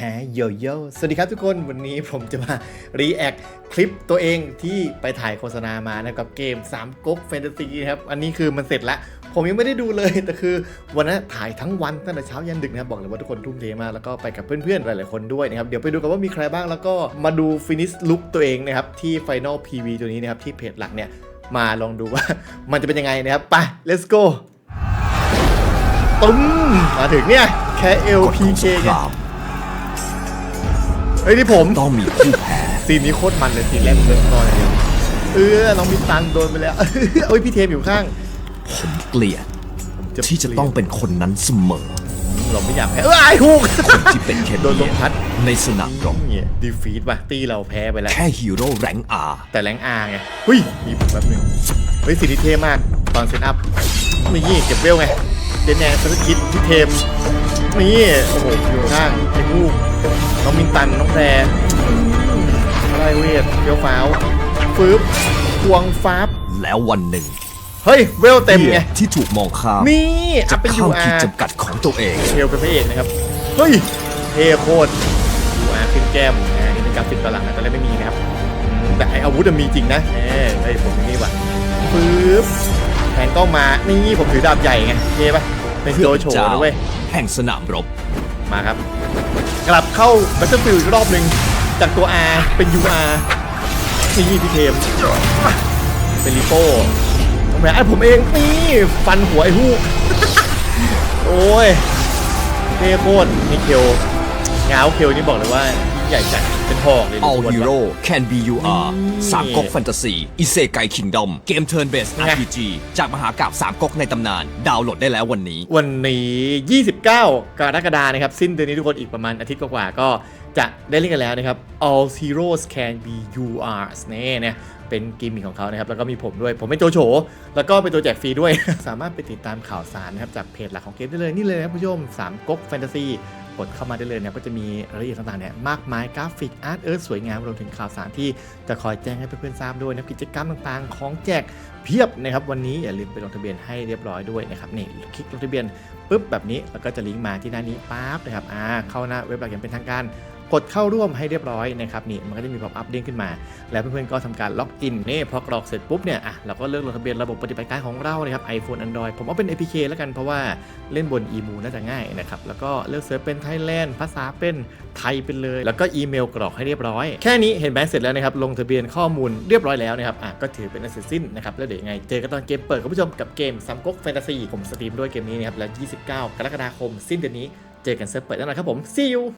ฮโยโย่สวัสดีครับทุกคนวันนี้ผมจะมารีแอคคลิปตัวเองที่ไปถ่ายโฆษณามานะครับกับเกม3ก๊กแฟนตาซีนะครับ อันนี้คือมันเสร็จแล้ว ผมยังไม่ได้ดูเลย แต่คือวันนั้นถ่ายทั้งวันตั้งแต่เช้ายันดึกนะครับบอกเลยว่าทุกคนทุ่มเทมากแล้วก็ไปกับเพื่อนๆ หลายๆคนด้วยนะครับ เดี๋ยวไปดูกันว่ามีใครบ้างแล้วก็มาดูฟินิชลุคตัวเองนะครับที่ Final PV ตัวนี้นะครับที่เพจหลักเนี่ยมาลองดูว่ามันจะเป็นยังไงนะครับไป let's go ตุ้มมาถึงเนี่ยแค่กฎของ LPK สงคไงราม เฮ้ยนี่ผมต้องมีผู้แพ้ซีนนี้โคตรมันเลยซีนแรกผมเดินก่อนอย่างเดียวเออน้องมิตันโดนไปแล้วเอ้ยพี่เทมอยู่ข้าง ผมเกลียดผมที่จะต้องเป็นคนนั้นเสมอ เราไม่อยากแพ้เออไอ้ฮุกคนที่เป็นแค่โดนลมพัดในสนามรบเนี่ยดีฟีดป่ะตีเราแพ้ไปแล้ว แค่ฮีโร่แรงอาแต่แรงอาไงเฮ้ยมีผมแบบหนึงเฮ้ยซีนนี้เท่มากตอนเซตอัพนี่เก็บเวลไง เดนแนนสกิทพี่เทมนี่โอ้โหอยู่ข้างไอ้ฮูกน้องมินตันน้องแพรอะไรเวทเฟี้ยวฟ้าวฟืบควงฟ้าบแล้ววันหนึ่งเฮ้ยเวลเต็มไงที่ถูกมองข้ามนี่อัจะพเป็นเข้า UR ขีดจำกัดของตัวเองเทลเป็นพระเอกนะครับเฮ้ยเท่โคตร UR ขึ้นแก้มนะนี่เป็นกราฟิกตอนหลังนะตอนแรกไม่มีนะครับอืมแต่ไออาวุธอะมีจริงนะเอ้ยเฮ้ยผมนี่ว่ะปึ๊บ แผนกล้องมา นี่ผมถือดาบใหญ่ไงเท่ปะเป็นโจโฉเจ้านะเว้ย แห่งสนามรบ มาครับ กลับเข้า Battlefield อีกรอบหนึ่งจากตัว R เป็น UR นี่พี่เทมเป็นลิโป้ต้องแพ้ไอ้ผมเองนี่ฟันหัวไอ้ฮูกโอ้ยเท่โคตรนี่เคียวงาวเคียวนี่บอกเลยว่ายิ่งใหญ่จัด เป็นหอกเลย All ทุกคน Hero Can Be You Are นี่สามก๊กแฟนตาซีอิเซไกคิงดอมเกม Turn Based ไง RPG จากมหากาบสามก๊กในตำนาน ดาวน์โหลดได้แล้ววันนี้ วันนี้ 29 กรกฎาคมนะครับ สิ้นเดือนนี้ทุกคนอีกประมาณอาทิตย์กว่าๆก็จะได้เล่นกันแล้วนะครับ All Heroes Can Be Yours นี่เนี่ยเป็นกิมมิคของเขานะครับ แล้วก็มีผมด้วย ผมเป็นโจโฉแล้วก็เป็นตัวแจกฟรีด้วย สามารถไปติดตามข่าวสารนะครับ จากเพจหลักของเกมได้เลย นี่เลยนะครับผู้ชม3ก๊กแฟนตาซีกดเข้ามาได้เลยนะครับก็จะมีรายละเอียดต่างๆเนี่ยมากมายกราฟิกอาร์ตเอิร์ธสวยงามรวมถึงข่าวสารที่จะคอยแจ้งให้เพื่อนๆทราบด้วยนับกิจกรรมต่างๆ ของแจกเพียบนะครับวันนี้อย่าลืมไปลงทะเบียนให้เรียบร้อยด้วยนะครับนี่คลิกลงทะเบียนปุ๊บแบบนี้แล้วก็จะลิงก์มาที่หน้านี้ปั๊บนะครับอ่าเข้าหน้าเว็บหลักอย่างเป็นทางการ กดเข้าร่วมให้เรียบร้อยนะครับนี่มันก็จะมีป๊อปอัพเด้งขึ้นมา แล้วเพื่อนๆก็ทำการล็อกอินนี่พอกรอกเสร็จปุ๊บเนี่ยอะเราก็เลือกลงทะเบียนระบบปฏิบัติการของเรานะครับ iPhone Android ผมเอาเป็น APK แล้วกันเพราะว่าเล่นบน EMU น่าจะง่ายนะครับแล้วก็เลือกเซิร์ชเป็น Thailand ภาษาเป็นไทยเป็นเลย แล้วก็อีเมลกรอกให้เรียบร้อย แค่นี้เห็นไหมเสร็จแล้วนะครับลงทะเบียนข้อมูลเรียบร้อยแล้วนะครับอะก็ถือเป็นอันเสร็จสิ้นนะครับแล้วเดี๋ยวยังไงเจอกันตอนเกมเปิดคุณผู้ชมกับเกมซัมก๊กแฟนตาซีผมสตรีมด้วยเกมนี้นะครับแล้ว 29 กรกฎาคมสิ้นเดือนนี้เจอกันเซิร์ฟเปิดแน่นอนครับผม see you